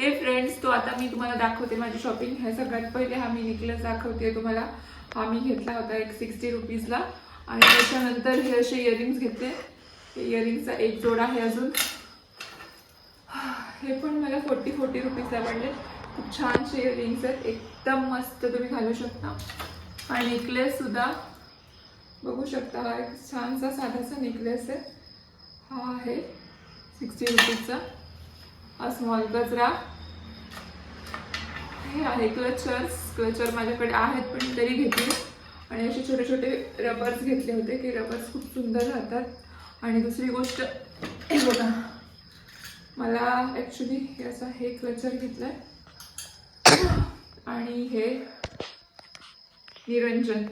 हे फ्रेंड्स तो आता मी तुम्हाला दाखवते माझी शॉपिंग ह्या सगळ्यात पहिले हा मी नेकलेस दाखवते तुम्हाला. हा मी घेतला होता एक सिक्स्टी रुपीजला आणि त्याच्यानंतर हे असे इयरिंग्स घेतले. हे इयरिंगचा एक जोडा आहे अजून. हे पण मला फोर्टी फोर्टी रुपीजला पडले. खूप छानसे इयरिंग्स आहेत. एकदम मस्त तुम्ही घालू शकता. हा नेकलेससुद्धा बघू शकता हा एक छानसा साधासा नेकलेस आहे. हा आहे सिक्स्टी रुपीजचा हा स्मॉल गजरा हे आहे क्लचर्स क्लचर माझ्याकडे आहेत पण तरी घेतले आणि असे छोटे छोटे रबर्स घेतले होते की रबर्स खूप सुंदर राहतात. आणि दुसरी गोष्ट हे बघा. मला ॲक्च्युली हे असं हे क्लचर घेतलं आहे आणि हे निरंजन.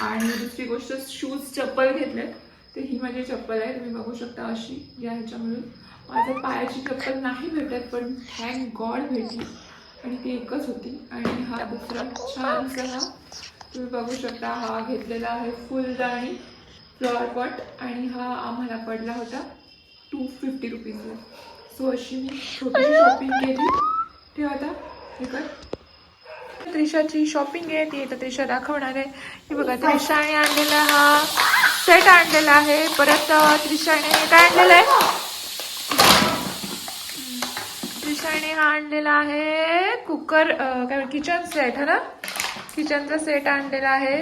आणि दुसरी गोष्ट शूज चप्पल घेतले ते ही माझी चप्पल आहे. तुम्ही बघू शकता अशी या ह्याच्यामधून. माझ्या पायाची चप्पल नाही भेटत पण थँक गॉड भेटली. आणि ती एकच होती. आणि हा दुसरा छानसा हा तुम्ही बघू शकता हा घेतलेला आहे फुलदाणी फ्लॉवर पॉट आणि हा आम्हाला पडला होता टू फिफ्टी रुपीजला. सो अशी मी छोटीशी शॉपिंग केली. ठेव आता. हे कर. त्रिशाची शॉपिंग आहे. ती आता त्रिशा दाखवणार आहे. ही बघा त्रिशाने आणलेला हा सेट आणलेला आहे. परत त्रिशाने काय आणलेलं आहे? त्रिशाने हा आणलेला आहे कुकर काय किचन सेट है ना? किचनचा सेट आणलेला आहे.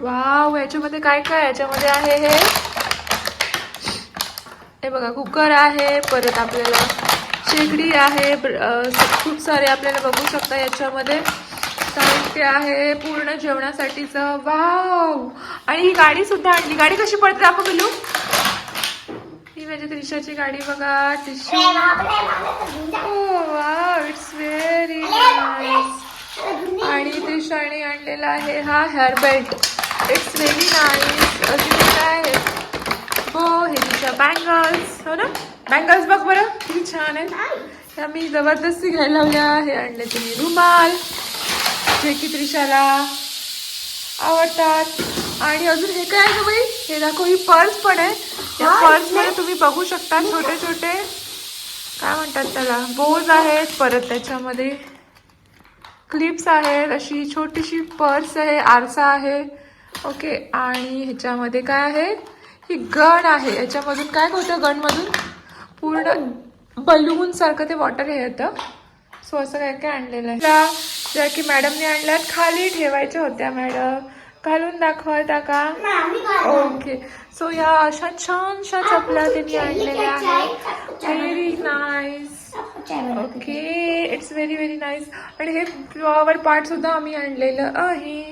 वाव याच्यामध्ये काय काय याच्यामध्ये आहे हे? हे बघा कुकर आहे परत आपल्याला शेगडी आहे खूप सारे आपल्याला बघू शकता याच्यामध्ये. साहित्य आहे पूर्ण जेवणासाठीचं. वाव आणि ही गाडी सुद्धा आणली. गाडी कशी पडते दाखव बिलू माझी त्रिशाची गाडी बघा वाव इट्स व्हेरी नाईस आणि त्रिशाने आणलेला आहे हा hair belt it's very nice अजून काय आहे? हो हे तिच्या बँगल्स हो ना? बँगल्स बघ बरं. किती छान आहे त्या मी जबरदस्ती घ्यायला लावल्या. हे आणले तुम्ही रुमाल जे की त्रिशाला आवडतात. आणि अजून हे काय आहे बाई? हे दाखव ही पर्स पण आहे. या पर्समध्ये तुम्ही बघू शकता छोटे छोटे. काय म्हणतात त्याला? बोज आहेत परत त्याच्यामध्ये. क्लिप्स आहेत अशी छोटीशी पर्स आहे आरसा आहे. ओके आणि ह्याच्यामध्ये काय आहे? ही गन आहे. याच्यामधून काय होतं गनमधून पूर्ण बलून सारखं ते वॉटर हे येतं. सो असं काय काय आणलेलं आहे. ज्या की मॅडमने आणल्यात खाली ठेवायच्या होत्या मॅडम घालून दाखवता का ओके सो या अशा छानशा चपला त्यांनी आणलेल्या आहेत. Very nice okay it's very very nice आणि हे फ्लॉवर पार्ट सुद्धा आम्ही आणलेलं आहे.